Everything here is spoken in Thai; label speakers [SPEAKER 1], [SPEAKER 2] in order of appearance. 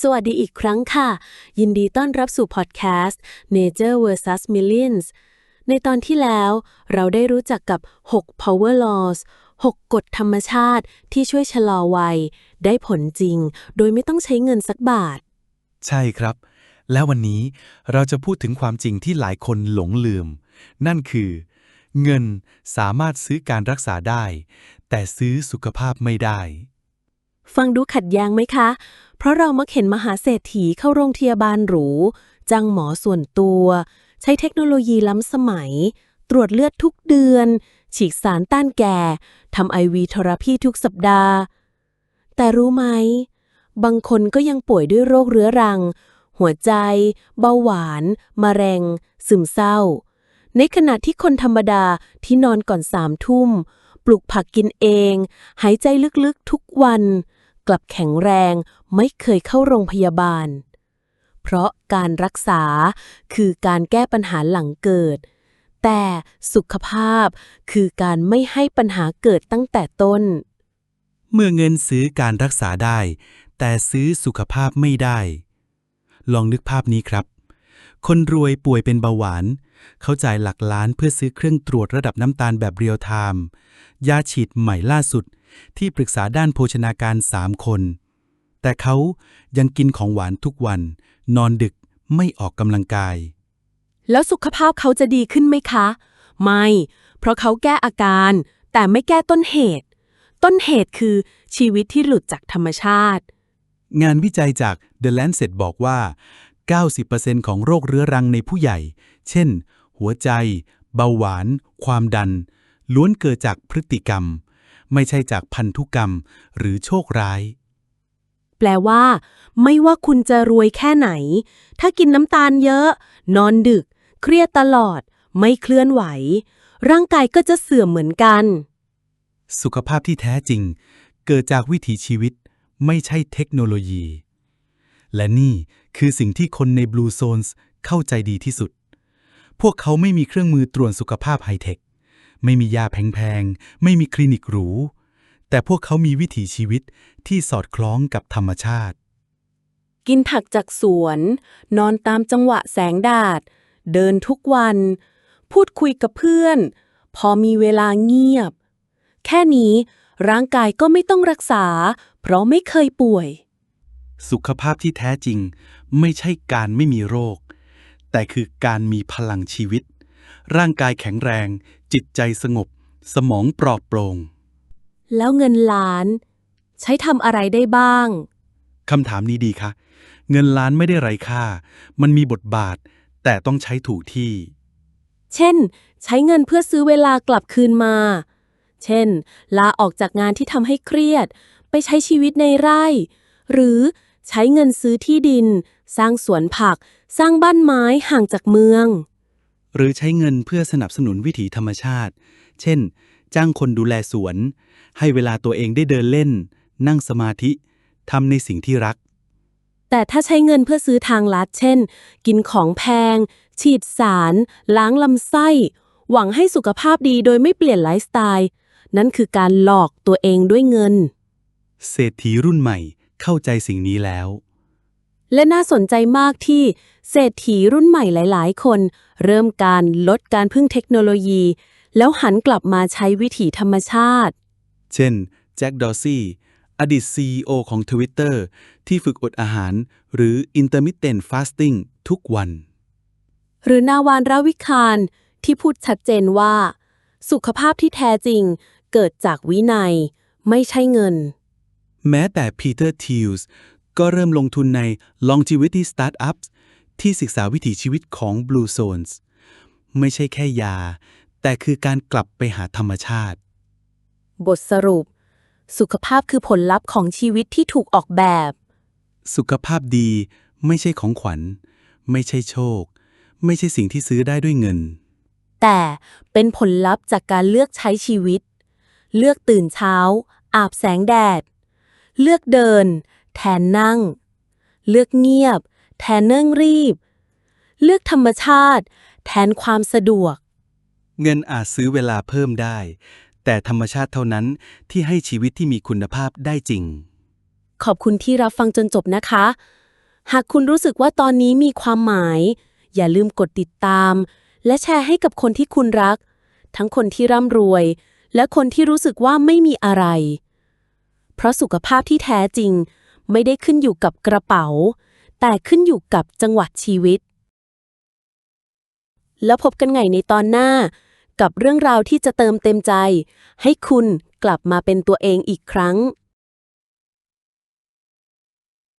[SPEAKER 1] สวัสดีอีกครั้งค่ะ ยินดีต้อนรับสู่พอดแคสต์ Nature vs Millions ในตอนที่แล้วเราได้รู้จักกับ 6 power laws 6 กฎธรรมชาติที่ช่วยชะลอวัย ได้ผลจริง โดยไม่ต้องใช้เงินสักบาท
[SPEAKER 2] ใช่ครับ และวันนี้เราจะพูดถึงความจริงที่หลายคนหลงลืม นั่นคือ เงินสามารถซื้อการรักษาได้ แต่ซื้อสุขภาพไม่ได้
[SPEAKER 1] ฟังดูขัดแย้งไหมคะ เพราะเรามักเห็นมหาเศรษฐีเข้าโรงพยาบาลหรู จ้างหมอส่วนตัว ใช้เทคโนโลยีล้ำสมัย ตรวจเลือดทุกเดือน ฉีกสารต้านแก่ทำไอวีเทอราพีทุกสัปดาห์ แต่รู้ไหม บางคนก็ยังป่วยด้วยโรคเรื้อรัง หัวใจ เบาหวาน มะเร็ง ซึมเศร้า ในขณะที่คนธรรมดาที่นอนก่อนสามทุ่ม ปลูกผักกินเอง หายใจลึกๆทุกวัน กลับแข็งแรงไม่เคยเข้าโรงพยาบาล เพราะการรักษาคือการแก้ปัญหาหลังเกิด แต่สุขภาพคือการไม่ให้ปัญหาเกิดตั้งแต่ต้น
[SPEAKER 2] เมื่อเงินซื้อการรักษาได้ แต่ซื้อสุขภาพไม่ได้ ลองนึกภาพนี้ครับ คนรวยป่วยเป็นเบาหวานเขาจ่ายหลักล้านเพื่อซื้อเครื่องตรวจระดับน้ำตาลแบบเรียลไทม์ยาฉีดใหม่ล่าสุด ที่ปรึกษาด้านโภชนาการ3คน แต่เขายังกินของหวานทุกวัน นอนดึกไม่ออกกำลังกาย
[SPEAKER 1] แล้วสุขภาพเขาจะดีขึ้นไหมคะ ไม่ เพราะเขาแก้อาการ แต่ไม่แก้ต้นเหตุ ต้นเหตุคือชีวิตที่หลุดจากธรรมชาติ
[SPEAKER 2] งานวิจัยจาก The Lancet บอกว่า 90%ของโรคเรื้อรังในผู้ใหญ่ เช่น หัวใจ เบาหวาน ความดัน ล้วนเกิดจากพฤติกรรม ไม่ใช่จากพันธุกรรมหรือโชคร้าย
[SPEAKER 1] แปลว่า ไม่ว่าคุณจะรวยแค่ไหน ถ้ากินน้ำตาลเยอะ นอนดึก เครียดตลอด ไม่เคลื่อนไหว ร่างกายก็จะเสื่อมเหมือนกัน
[SPEAKER 2] สุขภาพที่แท้จริง เกิดจากวิถีชีวิต ไม่ใช่เทคโนโลยี และนี่คือสิ่งที่คนใน Blue Zones เข้าใจดีที่สุด พวกเขาไม่มีเครื่องมือตรวจสุขภาพไฮเทค ไม่มียาแพงๆ ไม่มีคลินิกหรู แต่พวกเขามีวิถีชีวิตที่สอดคล้องกับธรรมชาติ
[SPEAKER 1] กินผักจากสวน นอนตามจังหวะแสงแดดเดินทุกวัน พูดคุยกับเพื่อน พอมีเวลาเงียบ แค่นี้ร่างกายก็ไม่ต้องรักษา เพราะไม่เคยป่วย
[SPEAKER 2] สุขภาพที่แท้จริง ไม่ใช่การไม่มีโรค แต่คือการมีพลังชีวิต ร่างกายแข็งแรง จิตใจสงบ สมองปลอดโปร่ง
[SPEAKER 1] แล้วเงินล้าน ใช้ทำอะไรได้บ้าง
[SPEAKER 2] คำถามนี้ดีคะ เงินล้านไม่ได้ไร้ค่า มันมีบทบาท แต่ต้องใช้ถูกที่
[SPEAKER 1] เช่น ใช้เงินเพื่อซื้อเวลากลับคืนมา เช่น ลาออกจากงานที่ทำให้เครียด ไปใช้ชีวิตในไร่ หรือใช้เงินซื้อที่ดิน สร้างสวนผัก สร้างบ้านไม้ห่างจากเมือง
[SPEAKER 2] หรือใช้เงินเพื่อสนับสนุนวิถีธรรมชาติ เช่น จ้างคนดูแลสวน ให้เวลาตัวเองได้เดินเล่น นั่งสมาธิทำในสิ่งที่รัก
[SPEAKER 1] แต่ถ้าใช้เงินเพื่อซื้อทางลัด เช่น กินของแพง ฉีดสาร ล้างลำไส้ หวังให้สุขภาพดีโดยไม่เปลี่ยนไลฟ์สไตล์ นั่นคือการหลอกตัวเองด้วยเงิน
[SPEAKER 2] เศรษฐีรุ่นใหม่เข้าใจสิ่งนี้แล้ว
[SPEAKER 1] และน่าสนใจมากที่เศรษฐีรุ่นใหม่หลาย ๆ คน เริ่มการลดการพึ่งเทคโนโลยี แล้วหันกลับมาใช้วิถีธรรมชาติ
[SPEAKER 2] เช่น แจ็คดอร์ซี่อดีต CEO ของ Twitter ที่ฝึกอดอาหาร หรือ intermittent fasting ทุกวัน
[SPEAKER 1] หรือนาวานราวิคารที่พูดชัดเจนว่า สุขภาพที่แท้จริงเกิดจากวินัย ไม่ใช่เงิน
[SPEAKER 2] แม้แต่ Peter Thiel ก็เริ่มลงทุนใน longevity startups ที่ศึกษาวิถีชีวิตของ Blue Zones ไม่ใช่แค่ยา แต่คือการกลับไปหาธรรมชาติ
[SPEAKER 1] บทสรุป สุขภาพคือผลลัพธ์ของชีวิตที่ถูกออกแบบ
[SPEAKER 2] สุขภาพดีไม่ใช่ของขวัญ ไม่ใช่โชค ไม่ใช่สิ่งที่ซื้อได้ด้วยเงิน
[SPEAKER 1] แต่เป็นผลลัพธ์จากการเลือกใช้ชีวิต เลือกตื่นเช้า อาบแสงแดด เลือกเดิน แทนนั่ง เลือกเงียบ แทนเนื่องรีบ เลือกธรรมชาติ แทนความสะดวก
[SPEAKER 2] เงินอาจซื้อเวลาเพิ่มได้ แต่ธรรมชาติเท่านั้นที่ให้ชีวิตที่มีคุณภาพได้จริง
[SPEAKER 1] ขอบคุณที่รับฟังจนจบนะคะ หากคุณรู้สึกว่าตอนนี้มีความหมาย อย่าลืมกดติดตาม และแชร์ให้กับคนที่คุณรัก ทั้งคนที่ร่ำรวย และคนที่รู้สึกว่าไม่มีอะไร เพราะสุขภาพที่แท้จริง ไม่ได้ขึ้นอยู่กับกระเป๋า แต่ขึ้นอยู่กับจังหวะชีวิต แล้วพบกันใหม่ในตอนหน้า กับเรื่องราวที่จะเติมเต็มใจ ให้คุณกลับมาเป็นตัวเองอีกครั้ง